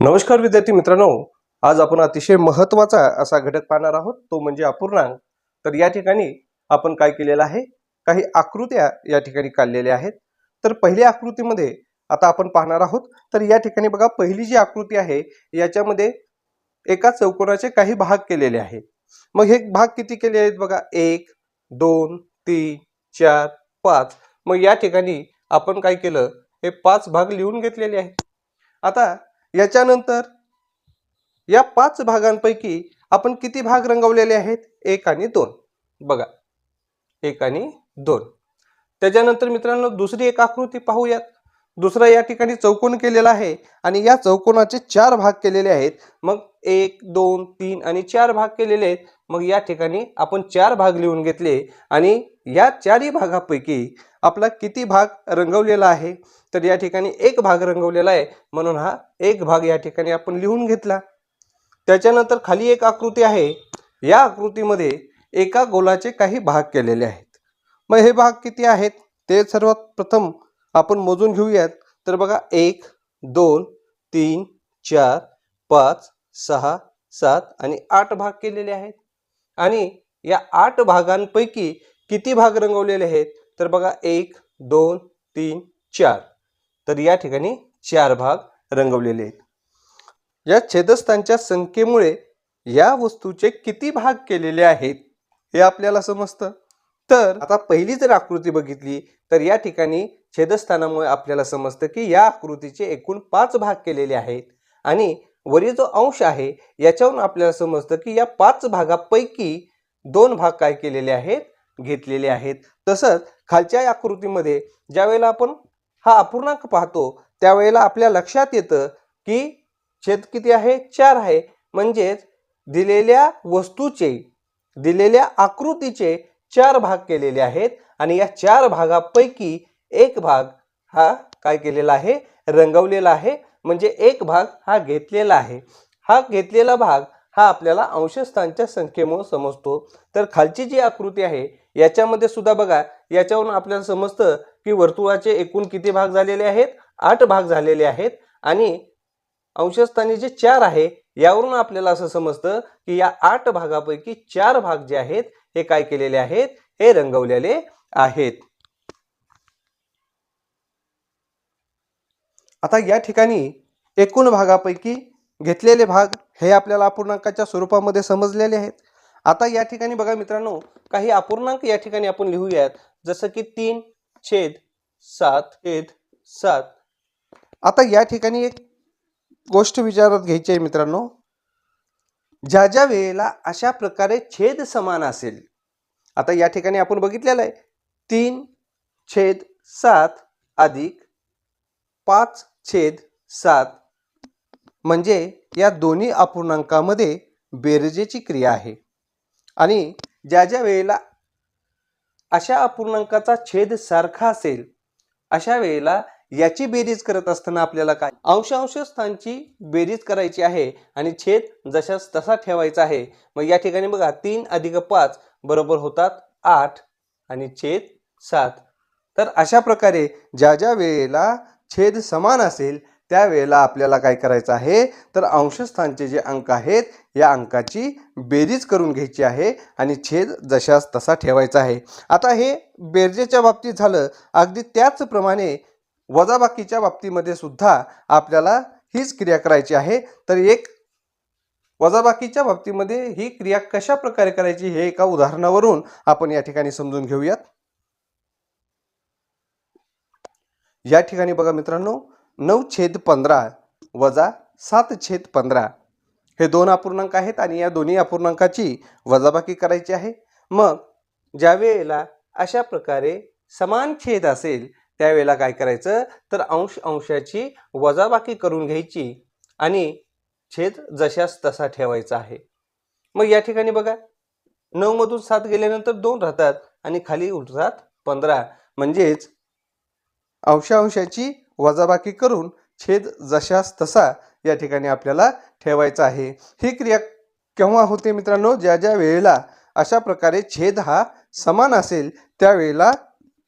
नमस्कार विद्यार्थी मित्रांनो. आज आपण अतिशय महत्त्वाचा असा घटक पाहणार आहोत. तो म्हणजे अपूर्णांक. तर या ठिकाणी आपण काय केलेलं आहे? काही आकृत्या या ठिकाणी काढलेल्या आहेत. तर पहिल्या आकृतीमध्ये आता आपण पाहणार आहोत. तर या ठिकाणी बघा पहिली जी आकृती आहे याच्यामध्ये एका चौकोनाचे काही भाग केलेले आहेत. मग हे भाग किती केले आहेत बघा? एक दोन तीन चार पाच. मग या ठिकाणी आपण काय केलं? हे पाच भाग लिहून घेतलेले आहेत. आता याच्यानंतर या पाच भागांपैकी आपण किती भाग रंगवलेले आहेत? एक आणि दोन. बघा. एक आणि दोन. त्याच्यानंतर मित्रांनो दुसरी एक आकृती पाहूयात. दुसरा या ठिकाणी चौकोन केलेला आहे आणि या चौकोनाचे चार भाग केलेले आहेत. मग एक दोन तीन आणि चार भाग केलेले आहेत. मग या ठिकाणी आपण चार भाग लिहून घेतले आणि या चारही भागापैकी आपला किती भाग रंगवलेला आहे? तर या ठिकाणी एक भाग रंगवलेला आहे. म्हणून हा एक भाग या ठिकाणी आपण लिहून घेतला. त्याच्यानंतर खाली एक आकृती आहे. या आकृतीमध्ये एका गोलाचे काही भाग केलेले आहेत. मग हे भाग किती आहेत? ते सर्वात प्रथम आपण मोजून घेऊयात. तर बघा एक दोन तीन चार पाच सहा सात आणि आठ भाग केलेले आहेत. आणि या आठ भागांपैकी किती भाग रंगवलेले आहेत? तर बघा एक दोन तीन चार. तर या ठिकाणी चार भाग रंगवलेले आहेत. या छेदस्थांच्या संख्येमुळे या वस्तूचे किती भाग केलेले आहेत हे आपल्याला समजतं? तर आता पहिली जर आकृती बघितली तर या ठिकाणी छेदस्थानामुळे आपल्याला समजतं की या आकृतीचे एकूण पाच भाग केलेले आहेत. आणि वरील जो अंश आहे याच्यावरून आपल्याला समजतं की या पाच भागापैकी दोन भाग काय केलेले आहेत? घेतलेले आहेत. तसंच खालच्या आकृतीमध्ये ज्यावेळेला आपण हा अपूर्णांक पाहतो त्यावेळेला आपल्या लक्षात येतं की छेद किती आहे? चार आहे. म्हणजेच दिलेल्या वस्तूचे दिलेल्या आकृतीचे चार भाग केलेले आहेत आणि या चार भागापैकी एक भाग हा काय केलेला आहे? रंगवलेला आहे. म्हणजे एक भाग हा घेतलेला आहे. हा घेतलेला भाग हा आपल्याला अंशस्थानच्या संख्येमुळे समजतो. तर खालची जी आकृती आहे याच्यामध्ये सुद्धा बघा याच्यावरून आपल्याला समजतं की वर्तुळाचे एकूण किती भाग झालेले आहेत? आठ भाग झालेले आहेत. आणि अंशस्थानी जे चार आहे यावरून आपल्याला असं समजतं की या आठ भागापैकी चार भाग जे आहेत हे काय केलेले आहेत? हे रंगवलेले आहेत. आता या ठिकाणी एकूण भागापैकी घेतलेले भाग हे आपल्याला अपूर्णांकाच्या स्वरूपामध्ये समजलेले आहेत. आता या ठिकाणी बघा मित्रांनो काही अपूर्णांक या ठिकाणी आपण लिहूयात. जसं की तीन छेद सात छेद सात. आता या ठिकाणी एक गोष्ट विचारात घ्यायची आहे मित्रांनो. ज्या ज्या वेळेला अशा प्रकारे छेद समान असेल आता या ठिकाणी आपण बघितलेलं आहे. तीन छेद सात अधिक पाच छेद सात. म्हणजे या दोन्ही अपूर्णांकामध्ये बेरजेची क्रिया आहे. आणि ज्या ज्या वेळेला अशा अपूर्णांकाचा छेद सारखा असेल अशा वेळेला याची बेरीज करत असताना आपल्याला काय? अंशांश स्थानची बेरीज करायची आहे आणि छेद जशाच तसा ठेवायचा आहे. मग या ठिकाणी बघा तीन अधिक पाच बरोबर होतात आठ आणि छेद सात. तर अशा प्रकारे ज्या ज्या वेळेला छेद समान असेल त्या वेळेला आपल्याला काय करायचं आहे? तर अंशस्थानचे जे अंक आहेत या अंकाची बेरीज करून घ्यायची आहे आणि छेद जशास तसा ठेवायचा आहे. आता हे बेरजेच्या बाबतीत झालं अगदी त्याचप्रमाणे वजाबाकीच्या बाबतीमध्ये सुद्धा आपल्याला हीच क्रिया करायची आहे. तर एक वजाबाकीच्या बाबतीमध्ये ही क्रिया कशा प्रकारे करायची हे एका उदाहरणावरून आपण या ठिकाणी समजून घेऊयात. या ठिकाणी बघा मित्रांनो नऊ छेद पंधरा वजा सात छेद पंधरा. हे दोन अपूर्णांक आहेत आणि या दोन्ही अपूर्णांकाची वजाबाकी करायची आहे. मग ज्या वेळेला अशा प्रकारे समान छेद असेल त्यावेळेला काय करायचं? तर अंश अंशाची वजाबाकी करून घ्यायची आणि छेद जशास तसा ठेवायचा आहे. मग या ठिकाणी बघा नऊमधून सात गेल्यानंतर दोन राहतात आणि खाली उरतात पंधरा. म्हणजेच अंशांशाची वजाबाकी करून छेद जशास तसा या ठिकाणी आपल्याला ठेवायचा आहे. ही क्रिया केव्हा होते मित्रांनो? ज्या ज्या वेळेला अशा प्रकारे छेद हा समान असेल त्यावेळेला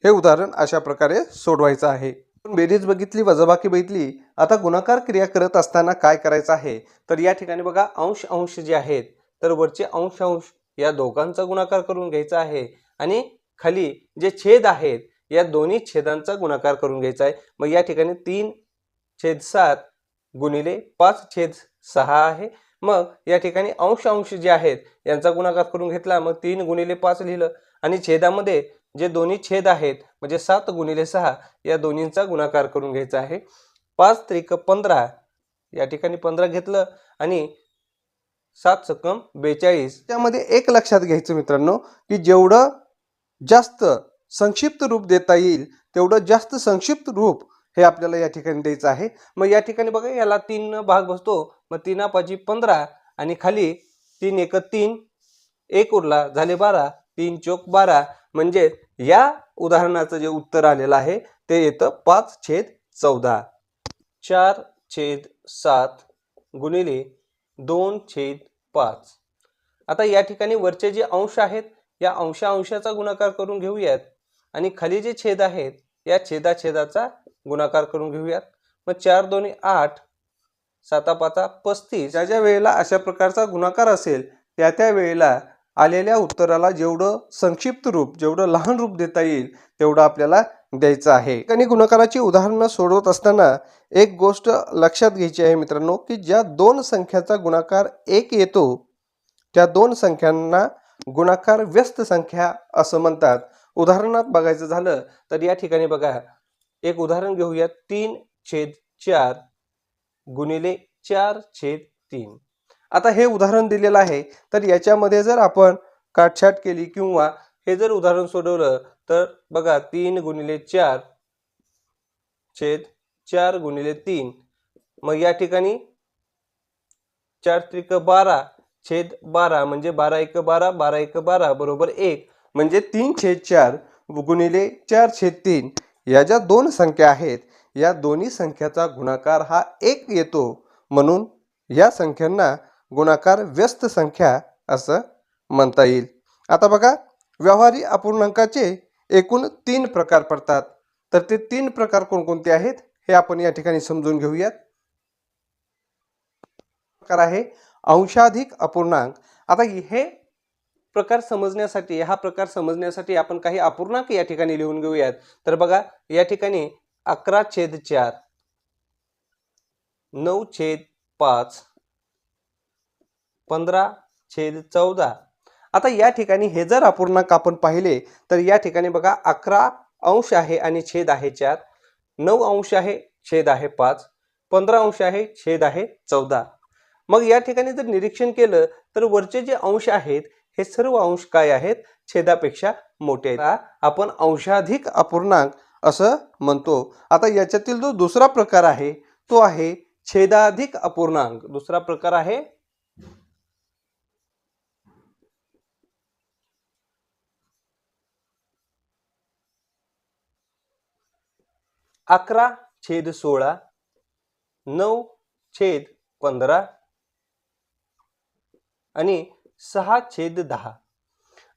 हे उदाहरण अशा प्रकारे सोडवायचं आहे. पण बेरीज बघितली वजाबाकी बघितली आता गुणाकार क्रिया करत असताना काय करायचं आहे? तर या ठिकाणी बघा अंश अंश जे आहेत तर वरचे अंश अंश या दोघांचा गुणाकार करून घ्यायचा आहे. आणि खाली जे छेद आहेत या दोन्ही छेदांचा गुणाकार करून घ्यायचा आहे. मग या ठिकाणी तीन छेद सात गुणिले पाच छेद सहा आहे. मग या ठिकाणी अंश अंश जे आहेत यांचा गुणाकार करून घेतला. मग तीन गुणिले पाच लिहिलं. आणि छेदामध्ये जे दोन्ही छेद आहेत म्हणजे सात गुणिले सहा या दोन्हींचा गुणाकार करून घ्यायचा आहे. पाच त्रिक पंधरा या ठिकाणी पंधरा घेतलं. आणि सात सक्कम बेचाळीस. त्यामध्ये एक लक्षात घ्यायचं मित्रांनो की जेवढं जास्त संक्षिप्त रूप देता येईल तेवढं जास्त संक्षिप्त रूप हे आपल्याला या ठिकाणी द्यायचं आहे. मग या ठिकाणी बघा याला तीन भाग बसतो. मग तीना पाची पंधरा आणि खाली तीन एक तीन एक उरला झाले बारा तीन चोक बारा. म्हणजे या उदाहरणाचं जे उत्तर आलेलं आहे ते येतं पाच छेद चौदा. चार छेद सात गुणिले दोन छेद पाच. आता या ठिकाणी वरचे जे अंश आहेत या अंशा अंशाचा गुणाकार करून घेऊयात. आणि खाली जे छेद आहेत या छेदा छेदाचा गुणाकार करून घेऊयात. मग चार दोन्ही आठ साता पाचा पस्तीस. ज्या ज्या वेळेला अशा प्रकारचा गुणाकार असेल त्या त्या वेळेला आलेल्या उत्तराला जेवढं संक्षिप्त रूप जेवढं लहान रूप देता येईल तेवढं आपल्याला द्यायचं आहे. आणि गुणाकाराची उदाहरणं सोडवत असताना एक गोष्ट लक्षात घ्यायची आहे मित्रांनो की ज्या दोन संख्याचा गुणाकार एक येतो त्या दोन संख्यांना गुणाकार व्यस्त संख्या असं म्हणतात. उदाहरणात बघायचं झालं तर या ठिकाणी बघा एक उदाहरण घेऊया तीन छेद चार गुणिले चार छेद तीन. आता हे उदाहरण दिलेलं आहे. तर याच्यामध्ये जर आपण काटछाट केली किंवा हे जर उदाहरण सोडवलं तर बघा तीन गुणिले चार छेद चार गुणिले तीन. मग या ठिकाणी चार त्रिक बारा छेद बारा म्हणजे बारा एक बारा बारा एक बारा बरोबर एक. म्हणजे तीन छेद चार गुणिले चार छेद तीन या ज्या दोन संख्या आहेत या दोन्ही संख्याचा गुणाकार हा एक येतो. म्हणून या संख्यांना गुणाकार व्यस्त संख्या असं म्हणता येईल. आता बघा व्यवहारी अपूर्णांकाचे एकूण तीन प्रकार पडतात. तर ते तीन प्रकार कोणकोणते आहेत हे आपण या ठिकाणी समजून घेऊयात. प्रकार आहे अंशाधिक अपूर्णांक. आता हे प्रकार समजण्यासाठी हा प्रकार समजण्यासाठी आपण काही अपूर्णांक या ठिकाणी लिहून घेऊयात. तर बघा या ठिकाणी अकरा छेद चार. नऊ छेद पाच. पंधरा छेद चौदा. आता या ठिकाणी हे जर अपूर्णांक आपण पाहिले तर या ठिकाणी बघा अकरा अंश आहे आणि छेद आहे चार. नऊ अंश आहे छेद आहे पाच. पंधरा अंश आहे छेद आहे चौदा. मग या ठिकाणी जर निरीक्षण केलं तर वरचे जे अंश आहेत हे सर्व अंश काय आहेत? छेदापेक्षा मोठे आहेत. आपण अंशाधिक अपूर्णांक असं म्हणतो. आता याच्यातील जो दुसरा प्रकार आहे तो आहे छेदाधिक अपूर्णांक. दुसरा प्रकार आहे अकरा छेद सोळा नऊ छेद पंधरा आणि सहा छेद दहा.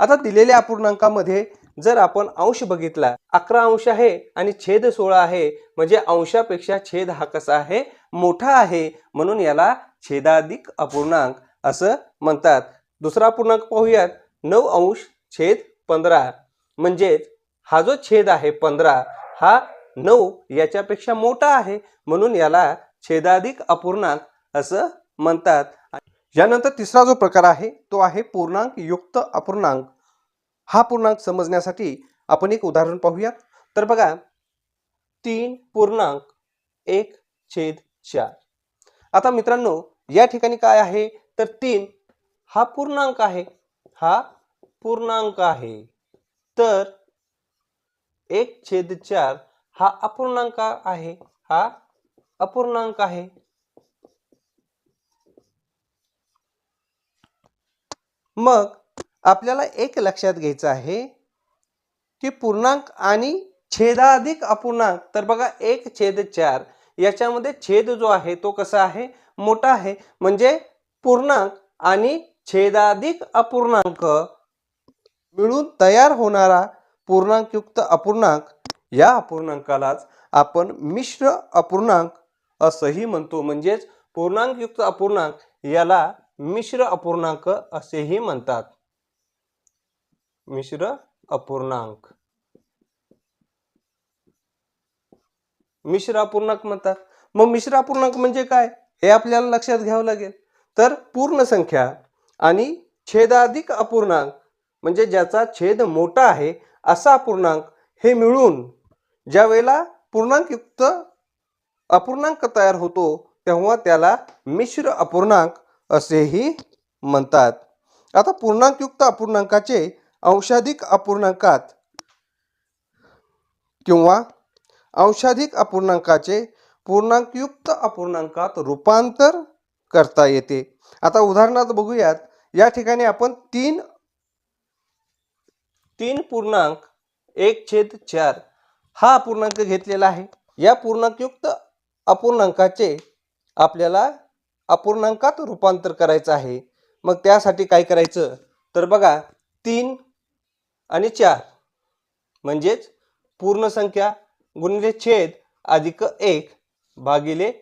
आता दिलेल्या अपूर्णांकामध्ये जर आपण अंश बघितला अकरा अंश आहे आणि छेद सोळा आहे म्हणजे अंशापेक्षा छेद हा कसा आहे? मोठा आहे. म्हणून याला छेदाधिक अपूर्णांक असं म्हणतात. दुसरा अपूर्णांक पाहूयात. नऊ अंश छेद पंधरा. म्हणजेच हा जो छेद आहे पंधरा हा नऊ याच्यापेक्षा मोठा आहे. म्हणून याला छेदाधिक अपूर्णांक असं म्हणतात. यानंतर तिसरा जो प्रकार आहे तो आहे पूर्णांक युक्त अपूर्णांक. हा पूर्णांक समजण्यासाठी आपण एक उदाहरण पाहूयात. तर बघा तीन पूर्णांक एक छेद चार. आता मित्रांनो या ठिकाणी काय आहे? तर तीन हा पूर्णांक आहे. हा पूर्णांक आहे. तर एक छेद चार हा अपूर्णांक आहे. हा अपूर्णांक आहे. मग आपल्याला एक लक्षात घ्यायचं आहे की पूर्णांक आणि छेदाधिक अपूर्णांक तर बघा एक छेद चार याच्यामध्ये छेद जो आहे तो कसा आहे? मोठा आहे. म्हणजे पूर्णांक आणि छेदाधिक अपूर्णांक मिळून तयार होणारा पूर्णांकयुक्त अपूर्णांक या अपूर्णांकालाच आपण मिश्र अपूर्णांक असंही म्हणतो. म्हणजेच पूर्णांकयुक्त अपूर्णांक याला मिश्र अपूर्णांक असेही म्हणतात. मिश्र अपूर्णांक. मिश्र अपूर्णांक म्हणतात. मग मिश्र अपूर्णांक म्हणजे काय? हे आपल्याला लक्षात घ्यावं लागेल. तर पूर्ण संख्या आणि छेदाधिक अपूर्णांक म्हणजे ज्याचा छेद मोठा आहे असा अपूर्णांक हे मिळून ज्या वेळेला पूर्णांकयुक्त अपूर्णांक तयार होतो तेव्हा त्याला मिश्र अपूर्णांक असेही म्हणतात. आता पूर्णांकयुक्त अपूर्णांकाचे अंशाधिक अपूर्णांकात किंवा अंशाधिक अपूर्णांकाचे पूर्णांकयुक्त अपूर्णांकात रूपांतर करता येते. आता उदाहरणार्थ बघूयात. या ठिकाणी आपण तीन तीन पूर्णांक एक छेद चार हा अपूर्णांक घेतलेला आहे. या पूर्णांकयुक्त अपूर्णांकाचे आपल्याला अपूर्णांकात रूपांतर करायचं आहे. मग त्यासाठी काय करायचं? तर बघा तीन आणि चार म्हणजेच पूर्ण संख्या गुणिले छेद अधिक एक भागिले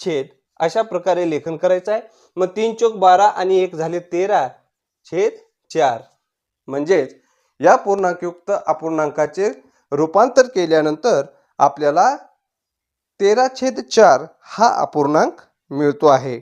छेद. अशा प्रकारे लेखन करायचं आहे. मग तीन चौक बारा आणि एक झाले तेरा छेद चार. म्हणजेच या पूर्णांकयुक्त अपूर्णांकाचे रूपांतर केल्यानंतर आपल्याला तेरा छेद चार हा अपूर्णांक मिळतो आहे.